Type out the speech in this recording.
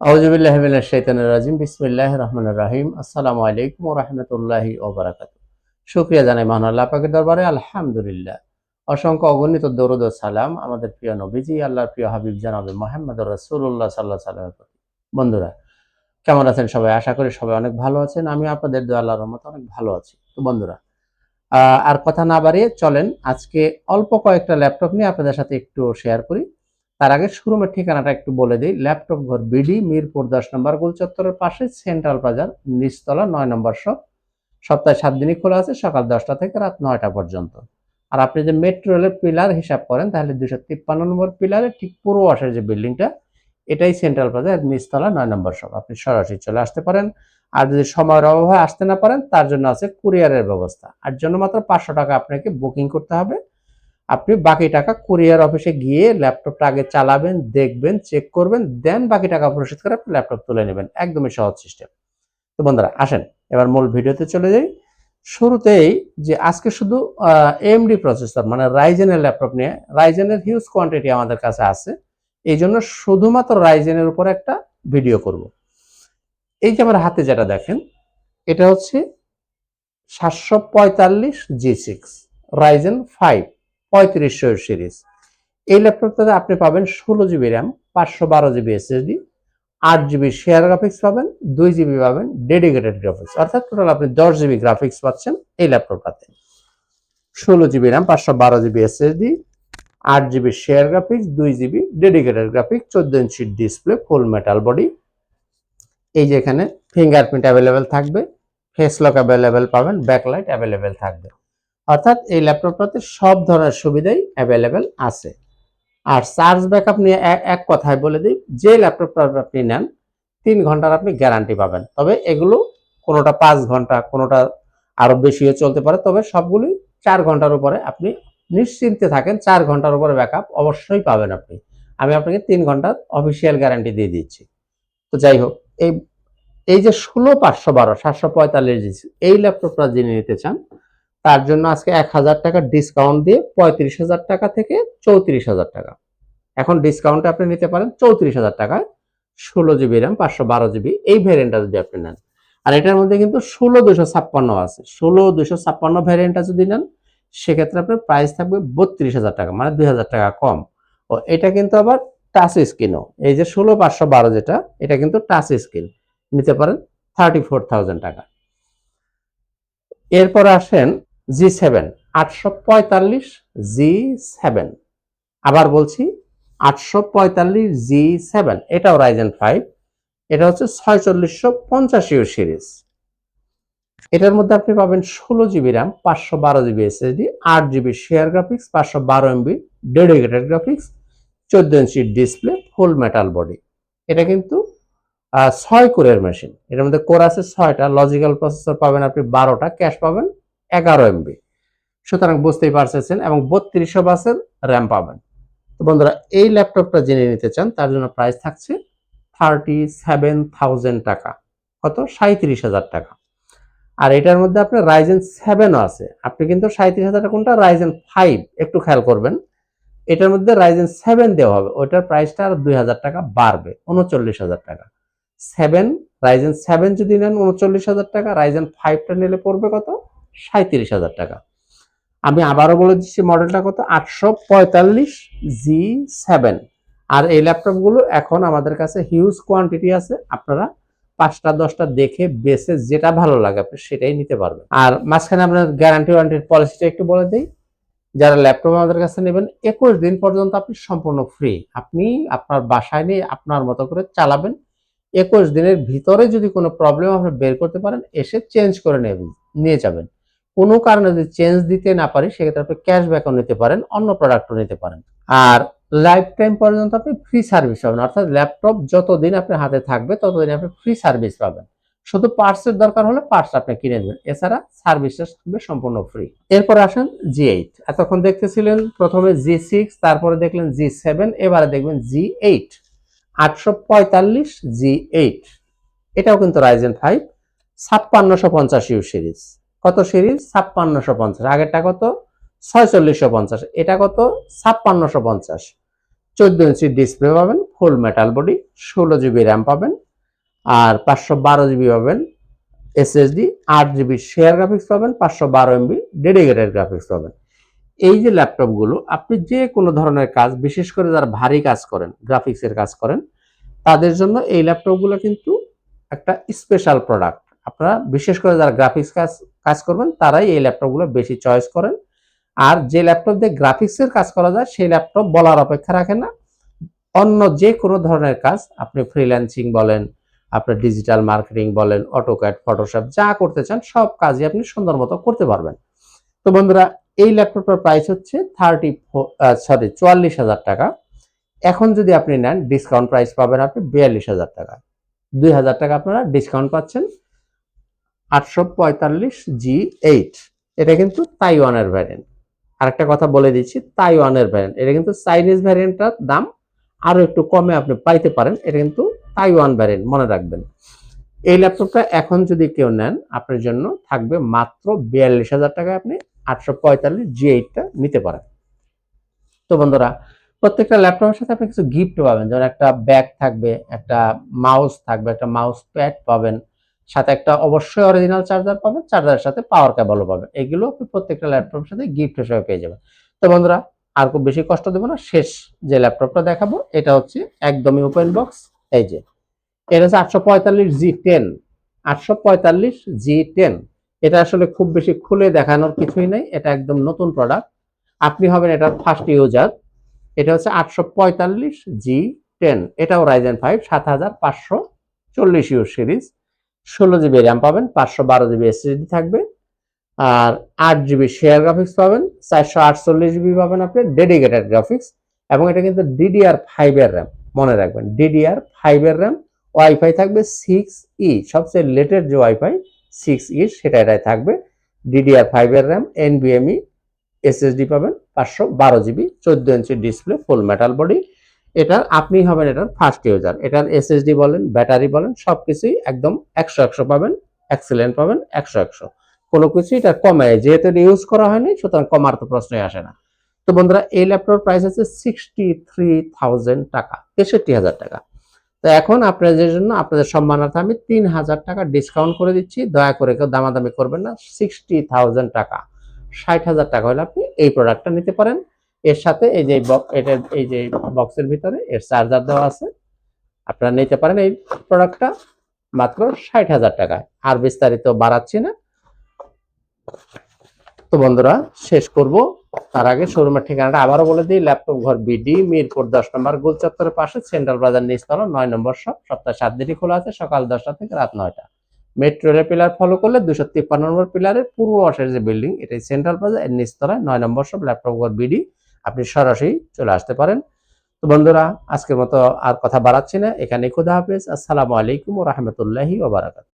রাজিম রাহিম আলাইকুম শুকরিয়া জানাই দরবারে। আলহামদুলিল্লাহ। অসংখ্য অগণিত সালাম আমাদের প্রিয় আল্লাহর প্রিয় হাবিব মোহাম্মদ সাল্লামের প্রতি। বন্ধুরা, কেমন আছেন সবাই? আশা করি সবাই অনেক ভালো আছেন। আমি আপনাদের দোয়া রহমতে অনেক ভালো আছি। তো বন্ধুরা আর কথা না বাড়িয়ে চলেন আজকে অল্প কয়েকটা ল্যাপটপ নিয়ে আপনাদের সাথে একটু শেয়ার করি। তার আগে শোরুমের ঠিকানাটা একটু বলে দিই। ল্যাপটপ ঘর বিডি, মিরপুর দশ নম্বর গোল চত্বরের পাশে সেন্ট্রাল বাজার, নিচতলা নয় নম্বর শপ। সপ্তাহে সাত দিনই খোলা আছে, সকাল দশটা থেকে রাত নয়টা পর্যন্ত। আর আপনি যে মেট্রো রেলের পিলার হিসাব করেন, তাহলে দুশো তিপ্পান্ন নম্বর পিলারের ঠিক পূর্ব পাশের যে বিল্ডিংটা, এটাই সেন্ট্রাল বাজার, নিচতলা নয় নম্বর শপ। আপনি সরাসরি চলে আসতে পারেন। আর যদি সময়ের অভাবে আসতে না পারেন, তার জন্য আছে কুরিয়ারের ব্যবস্থা। আর জন্য মাত্র পাঁচশো টাকা আপনাকে বুকিং করতে হবে। আপনি বাকি টাকা কুরিয়ার অফিসে গিয়ে ল্যাপটপটা আগে চালাবেন, দেখবেন চেক করবেন দেন বাকি টাকা পরিশোধ করে আপনি ল্যাপটপ তুলে নেবেন। একদমই সহজ সিস্টেম তো বন্ধুরা, আসেন, এবার মূল ভিডিওতে চলে যাই। শুরুতেই যে আজকে শুধু এমডি প্রসেসর মানে রাইজেনের ল্যাপটপ নিয়ে রাইজেনের হিউজ কোয়ান্টিটি আমাদের কাছে আছে। এই জন্য শুধুমাত্র রাইজেনের উপর একটা ভিডিও করব। এই যে আমার হাতে যেটা দেখেন, এটা হচ্ছে সাতশো পঁয়তাল্লিশ জি সিক্স রাইজেন ফাইভ পঁয়ত্রিশশো সিরিজ। এই ল্যাপটপটাতে আপনি পাবেন ষোলো জিবি র্যাম, পাঁচশো বারো জিবি এসএসডি, আট জিবি শেয়ার গ্রাফিক্স পাবেন, দুই জিবি পাবেন ডেডিকেটেড গ্রাফিক্স অর্থাৎ টোটাল আপনি দশ জিবি গ্রাফিক্স পাচ্ছেন এই ল্যাপটপটাতে ষোলো জিবি র্যাম, পাঁচশো বারো জিবি এসএসডি, আট জিবি শেয়ার গ্রাফিক্স দুই জিবি ডেডিকেটেড গ্রাফিক্স চোদ্দ inch display full metal body এই যে এখানে ফিঙ্গারপ্রিন্ট অ্যাভেলেবেল থাকবে ফেস লক অ্যাভেলেবেল পাবেন ব্যাকলাইট অ্যাভেলেবেল থাকবে। অর্থাৎ এই ল্যাপটপটাতে সব ধরনের সুবিধাই অ্যাভেলেবেল আছে। আর চার্জ ব্যাকআপ নিয়ে এক- কথায় বলে দিই, যে ল্যাপটপটা আপনি নেন, তিন ঘণ্টার আপনি গ্যারান্টি পাবেন। তবে এগুলো কোনোটা পাঁচ ঘণ্টা, কোনোটা আরও বেশিও চলতে পারে, তবে সবগুলোই চার ঘণ্টার উপরে আপনি নিশ্চিন্তে থাকেন, চার ঘণ্টার উপরে ব্যাকআপ অবশ্যই পাবেন আপনি। আমি আপনাকে তিন ঘণ্টার অফিসিয়াল গ্যারান্টি দিয়ে দিচ্ছি। তো যাই হোক, এই এই যে ষোলো পাঁচশো বারো, সাতশো পঁয়তাল্লিশ এই ল্যাপটপটা যিনি নিতে চান তার জন্য আজকে এক হাজার টাকা ডিসকাউন্ট দিয়ে পঁয়ত্রিশ হাজার টাকা থেকে চৌত্রিশ হাজার টাকা। এখন ডিসকাউন্টে আপনি নিতে পারেন চৌত্রিশ হাজার টাকায়। ষোলো জিবি র্যাম পাঁচশো বারো জিবি, এই ভ্যারিয়েন্টটা যদি আপনি নেন। আর এটার মধ্যে কিন্তু ষোলো দুশো ছাপ্পান্ন আছে। ষোলো দুশো ছাপ্পান্ন ভ্যারিয়েন্টটা যদি নেন, সেক্ষেত্রে আপনার প্রাইস থাকবে বত্রিশ হাজার টাকা মানে দুই হাজার টাকা কম। ও এটা কিন্তু আবার টাচ স্ক্রিনও এই যে ষোলো, পাঁচশো, বারো যেটা, এটা কিন্তু টাচ স্ক্রিন নিতে পারেন থার্টি ফোর থাউজেন্ড টাকা। এরপর আসেন জি সেভেন আটশো পঁয়তাল্লিশ জি সেভেন আবার বলছি, আটশো পঁয়তাল্লিশ জি সেভেন এটাও রাইজেন ফাইভ এটা হচ্ছে ছয়চল্লিশশো পঞ্চাশ ইউ সিরিজ এটার মধ্যে আপনি পাবেন ষোলো জিবি র্যাম পাঁচশো বারো জিবি এসএসডি আট জিবি শেয়ার গ্রাফিক্স পাঁচশো বারো এমবি ডেডিকেটেড গ্রাফিক্স চোদ্দ inch display full metal body এটা কিন্তু ছয় কোরের মেশিন এটার মধ্যে কোর আছে ছয়টা লজিক্যাল প্রসেসর পাবেন আপনি বারোটা ক্যাশ পাবেন এগারো এমবি সুতরাং বুঝতেই পারছেন এবং বত্রিশশো বাসের র্যাম পাবেন। তো বন্ধুরা, এই ল্যাপটপটা জেনে নিতে চান, তার জন্য প্রাইস থাকছে থার্টি সেভেন থাউজেন্ড টাকা। কত? সাঁত্রিশ হাজার টাকা। আর এটার মধ্যে আপনার রাইজেন সেভেনও আছে। আপনি কিন্তু সাঁত্রিশ হাজার কোনটা? রাইজেন ফাইভ একটু খেয়াল করবেন। এটার মধ্যে রাইজেন সেভেন দেওয়া হবে। ওইটার প্রাইসটা আর দুই হাজার টাকা বাড়বে, উনচল্লিশ হাজার টাকা। সেভেন রাইজেন সেভেন যদি নেন, উনচল্লিশ হাজার টাকা। রাইজেন ফাইভটা নিলে পড়বে কত? সাঁত্রিশ হাজার টাকা। আমি আবারও বলে দিচ্ছি মডেলটা কত? আটশো পঁয়তাল্লিশ জি সেভেন। আর এই ল্যাপটপগুলো এখন আমাদের কাছে হিউজ কোয়ান্টিটি আছে। আপনারা পাঁচটা, দশটা দেখে বেসে যেটা ভালো লাগে আপনি সেটাই নিতে পারবেন। আর মাঝখানে আপনার গ্যারান্টি ওয়ারেন্টির পলিসিটা একটু বলে দিই। যারা ল্যাপটপ আমাদের কাছে নেবেন, একুশ দিন পর্যন্ত আপনি সম্পূর্ণ ফ্রি আপনি আপনার বাসায় নিয়ে আপনার মতো করে চালাবেন। একুশ দিনের ভিতরে যদি কোনো প্রবলেম আপনি বের করতে পারেন, এসে চেঞ্জ করে নেবেন, নিয়ে যাবেন। কোনো কারণে যদি চেঞ্জ দিতে না পারি সেক্ষেত্রে আপনি ক্যাশব্যাকও নিতে পারেন, অন্য প্রোডাক্টও নিতে পারেন। আর লাইফ টাইম পর্যন্ত আপনি ফ্রি সার্ভিস পাবেন। অর্থাৎ ল্যাপটপ যতদিন আপনার হাতে থাকবে, ততদিন আপনি ফ্রি সার্ভিস পাবেন। শুধু পার্টসের দরকার হলে পার্টস আপনি কিনে দেবেন এছাড়া সার্ভিসটা থাকবে সম্পূর্ণ ফ্রি এরপর আসেন জি এইট এতক্ষণ দেখতেছিলেন প্রথমে জি সিক্স তারপরে দেখলেন জি সেভেন এবারে দেখবেন জি এইট আটশো পঁয়তাল্লিশ জি এইট এটাও কিন্তু রাইজেন ফাইভ ছাপ্পান্নশো পঞ্চাশ ইউ সিরিজ কত সিরিজ? ছাপ্পান্নশো পঞ্চাশ। আগেরটা কত? ছয়চল্লিশশো পঞ্চাশ। এটা কত? ছাপ্পান্নশো পঞ্চাশ। চোদ্দ ইঞ্চি ডিসপ্লে পাবেন ফুল মেটাল বডি ষোলো জিবি র্যাম পাবেন, আর পাঁচশো বারো জিবি পাবেন এসএসডি আট জিবি শেয়ার গ্রাফিক্স পাবেন, পাঁচশো বারো এমবি ডেডিকেটেড গ্রাফিক্স পাবেন। এই যে ল্যাপটপগুলো আপনি যে কোনো ধরনের কাজ, বিশেষ করে যারা ভারী কাজ করেন গ্রাফিক্সের কাজ করেন, তাদের জন্য এই ল্যাপটপগুলো কিন্তু একটা স্পেশাল প্রোডাক্ট আপনারা বিশেষ করে যারা গ্রাফিক্স কাজ কাজ করবেন, তারাই এই ল্যাপটপগুলো বেশি চয়েস করেন। আর যে ল্যাপটপ দিয়ে গ্রাফিক্সের কাজ করা যায়, সেই ল্যাপটপ বলার অপেক্ষা রাখে না। অন্য যে কোনো ধরনের কাজ, আপনি ফ্রিল্যান্সিং বলেন আপনার ডিজিটাল মার্কেটিং বলেন অটোক্যাড ফটোশপ যা করতে চান, সব কাজই আপনি সুন্দর মতো করতে পারবেন। তো বন্ধুরা, এই ল্যাপটপটার প্রাইস হচ্ছে থার্টি সরি চুয়াল্লিশ হাজার টাকা। এখন যদি আপনি নেন ডিসকাউন্ট প্রাইস পাবেন আপনি বিয়াল্লিশ হাজার টাকা। দুই হাজার টাকা আপনারা ডিসকাউন্ট পাচ্ছেন। আটশো পঁয়তাল্লিশ জি এইট। এটা কিন্তু তাইওয়ানের ভ্যারিয়েন্ট আরেকটা কথা বলে দিচ্ছি, তাইওয়ানের ভ্যারিয়েন্ট এটা কিন্তু চাইনিজ ভ্যারিয়েন্টটার দাম আরও একটু কমে আপনি পাইতে পারেন। এটা কিন্তু তাইওয়ান ভ্যারিয়েন্ট মনে রাখবেন। এই ল্যাপটপটা এখন যদি কেউ নেন, আপনার জন্য থাকবে মাত্র বিয়াল্লিশ হাজার টাকায় আপনি আটশো পঁয়তাল্লিশ জি এইটটা নিতে পারেন। তো বন্ধুরা, প্রত্যেকটা ল্যাপটপের সাথে আপনি কিছু গিফট পাবেন। যেমন একটা ব্যাগ থাকবে, একটা মাউস থাকবে, একটা মাউস প্যাড পাবেন। সাথে একটা অবশ্যই অরিজিনাল চার্জার পাবেন চার্জারের সাথে পাওয়ার কেবলও পাবেন। এগুলো আপনি প্রত্যেকটা ল্যাপটপের সাথে গিফট হিসেবে পেয়ে যাবেন। তো বন্ধুরা, আর খুব বেশি কষ্ট দেবো না, শেষ যে ল্যাপটপটা দেখাবো, এটা হচ্ছে একদমই ওপেন বক্স এই যে। এটা হচ্ছে আটশো পঁয়তাল্লিশ জি টেন, আটশো পঁয়তাল্লিশ জি টেন। এটা আসলে খুব বেশি খুলে দেখানোর কিছুই নেই, এটা একদম নতুন প্রোডাক্ট আপনি হবেন এটার ফার্স্ট ইউজার এটা হচ্ছে আটশো পঁয়তাল্লিশ জি টেন। এটাও রাইজেন ফাইভ সাত হাজার পাঁচশো চল্লিশ ইউ সিরিজ ষোলো জিবি র্যাম পাবেন, পাঁচশো বারো জিবি এসএসডি থাকবে, আর আট জিবি শেয়ার গ্রাফিক্স পাবেন, চারশো আটচল্লিশ জিবি পাবেন আপনি ডেডিকেটেড গ্রাফিক্স এবং এটা কিন্তু ডিডিআর ফাইভের র্যাম, মনে রাখবেন ডিডিআর ফাইভের র্যাম, ওয়াইফাই থাকবে সিক্স ই সবচেয়ে লেটেস্ট যে ওয়াইফাই সিক্স ই সেটা এটাই থাকবে ডিডিআর ফাইভের র্যাম এনবিএমই এসএসডি পাবেন, পাঁচশো বারো জিবি, চোদ্দ inch display full metal body এটার আপনি হবেন এটার ফার্স্ট ইউজার এটার এসএসডি বলেন ব্যাটারি বলেন, সবকিছুই একদম একশো একশো পাবেন এক্সেলেন্ট পাবেন, একশো একশো। কোনো কিছু এটা কমে যেহেতু এটা ইউজ করা হয়নি, সুতরাং কমার তো প্রশ্নই আসে না। তো বন্ধুরা, এই ল্যাপটপ প্রাইস আছে সিক্সটি থ্রি থাউজেন্ড টাকা, তেষট্টি হাজার টাকা। তো এখন আপনাদের জন্য, আপনাদের সম্মানার্থে আমি তিন হাজার টাকা ডিসকাউন্ট করে দিচ্ছি। দয়া করে কেউ দামাদামি করবেন না সিক্সটি থাউজেন্ড টাকা। ষাট হাজার টাকা হলে আপনি এই প্রোডাক্টটা নিতে পারেন। এর সাথে এই যে এটা এই যে বক্সের ভিতরে এর চার্জার দেওয়া আছে। আপনারা নিতে পারেন এই প্রোডাক্টটা মাত্র ষাট হাজার টাকায়। আর বিস্তারিত বাড়াচ্ছি না। তো বন্ধুরা, শেষ করব। তার আগে শোরুমের ঠিকানাটা আবারও বলে দিই ল্যাপটপ ঘর বিডি মিরপুর দশ নম্বর গোল চত্বরের পাশে সেন্ট্রাল বাজার নিচতলা, নয় নম্বর শপ, সপ্তাহে সাত দিনই খোলা আছে, সকাল দশটা থেকে রাত নয়টা। মেট্রো রেল পিলার ফলো করলে দুশো তিপ্পান্ন নম্বর পিলারের পূর্ব পাশের যে বিল্ডিং এটাই সেন্ট্রাল বাজার, এর নিচতলায় নয় নম্বর শপ ল্যাপটপ ঘর বিডি আপনি সরাসরি চলে আসতে পারেন। তো বন্ধুরা, আজকের মতো আর কথা বাড়াচ্ছি না। এখানে খুদা হাফেজ। আসসালামু আলাইকুম রহমতুল্লাহি ওবারাকাত